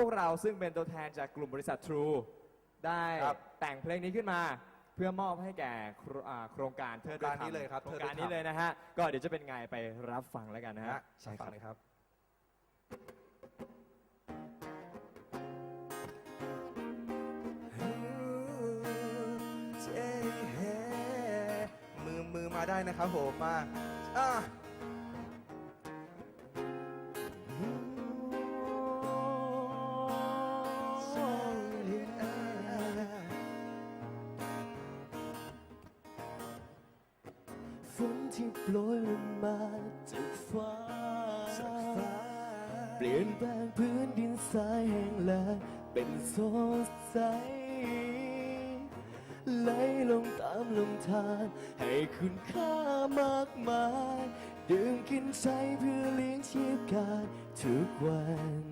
พวกเราซึ่งเป็นตัวแทนจากกลุ่มบริษัท True ได้ครับ แต่งเพลงนี้ขึ้นมา เพื่อมอบให้แก่โครอ่าโครงการเทิดด้วยโครงการนี้เลยครับโครงการเทิดด้วยธรรมนี้เลยนะฮะ ก็เดี๋ยวจะเป็นไงไปรับฟังแล้วกันนะนะฮะฮะใช่ครับเลยครับมือมือมาได้นะครับผมมาอะ ฝนที่โปรยลงมาจากฟ้า เปลี่ยนแปลงพื้นดินทรายแห้งแล้งเป็นสดใสไหลลงตามลำธารให้คุณค่ามากมาย ดื่มกินใช้เพื่อเลี้ยงชีพกายทุกวัน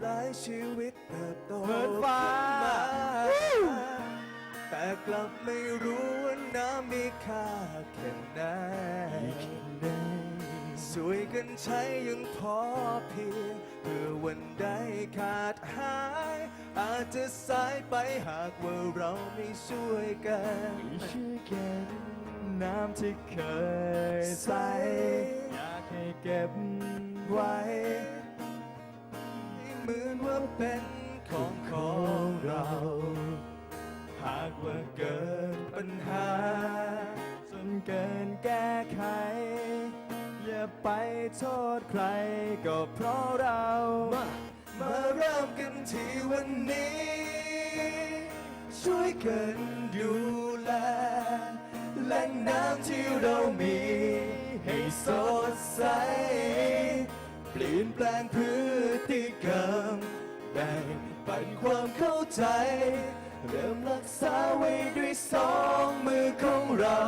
หลายชีวิตเติบโตเหมือนฟ้าขึ้นมาแต่ กลับไม่รู้ว่าน้ำมีค่าแค่ไหนช่วยกันใช้ยังพอเพียงเพื่อวันใดขาดหาย อาจจะสายไปหากว่าเราไม่ช่วยกันช่วยกันน้ำที่เคยใส อยากให้เก็บไว้เหมือนว่าเป็นของของเรา ษใครก็เพราะเรา มามาเริ่มกันที่วันนี้ ช่วยกันดูแลแหล่งน้ำที่เรามี ให้สดใส เปลี่ยนแปลงพฤติกรรมแบ่งปันความเข้าใจ เริ่มรักษาไว้ด้วยสองมือของเรา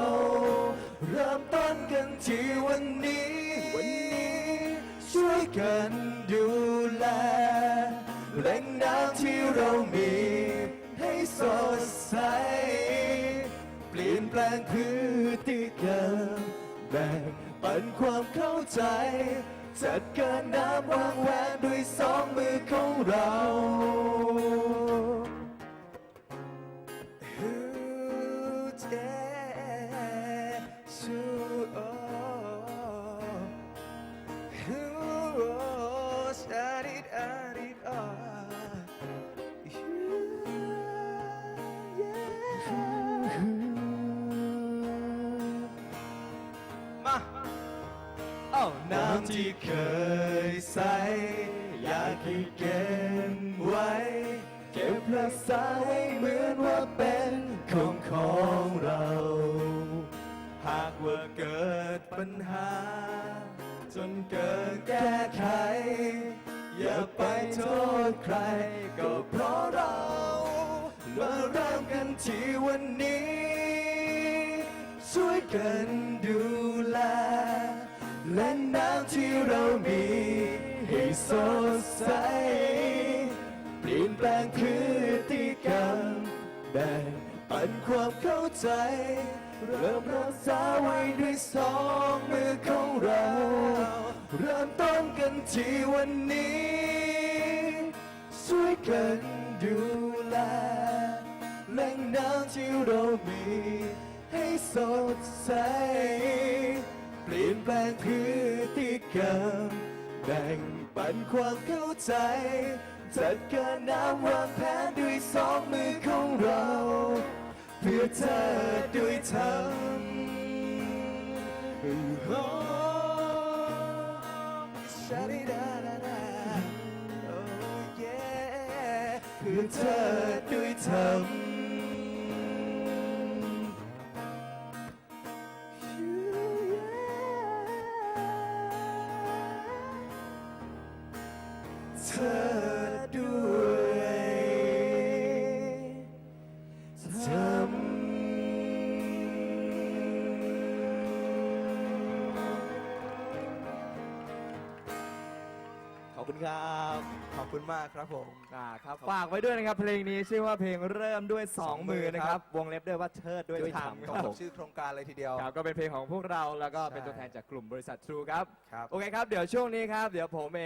เริ่มต้นกันที่วันนี้ กันดูแลแหล่งน้ำที่เรามี ให้สดใส เปลี่ยนแปลงพฤติกรรมแบ่งปันความเข้าใจ จัดการน้ำวางแหวนด้วยสองมือของเรา ที่เคยใส อยากให้เก็บไว้ เก็บรักษาให้เหมือนว่าเป็นของของเรา หากว่าเกิดปัญหา จนเกิดแก้ไข อย่าไปโทษใคร ก็เพราะเรามาเริ่มกันที่วันนี้ ช่วยกันดูแล ที่เรามีให้สดใส เปลี่ยนแปลงพฤติกรรมแบ่งปันความเข้าใจ เริ่มรักษาไว้ด้วยสองมือของเรา เริ่มต้นกันที่วันนี้ช่วยกันดูแลแหล่งน้ำที่เรามีให้สดใส ลี่ยนแปลงพฤติกรรมแบ่งปันความเข้าใจ จัดการน้ำวางแผนด้วยสองมือของเรา เพื่อเธอด้วยธรรมโอ้ชาดิดาดาดาโอ้เย่เพื่อเธอด้วยธรรม อบคุณครับ ขอบคุณมากครับผม อ่าครับฝากไว้ด้วยนะครับ เพลงนี้ชื่อว่าเพลงเริ่มด้วย2มือนะครับ วงเล็บด้วยว่าเชิดด้วยด้วยธรธรรรมมคครัรับบชื่อโครงการเลยทีเดียว ครับก็เป็นเพลงของพวกเราแล้วก็เป็นใช่ตัวแทนจากกลุ่มบริษัท True ครับ ครับ โอเคครับ เดี๋ยวช่วงนี้ครับ เดี๋ยวผมเอง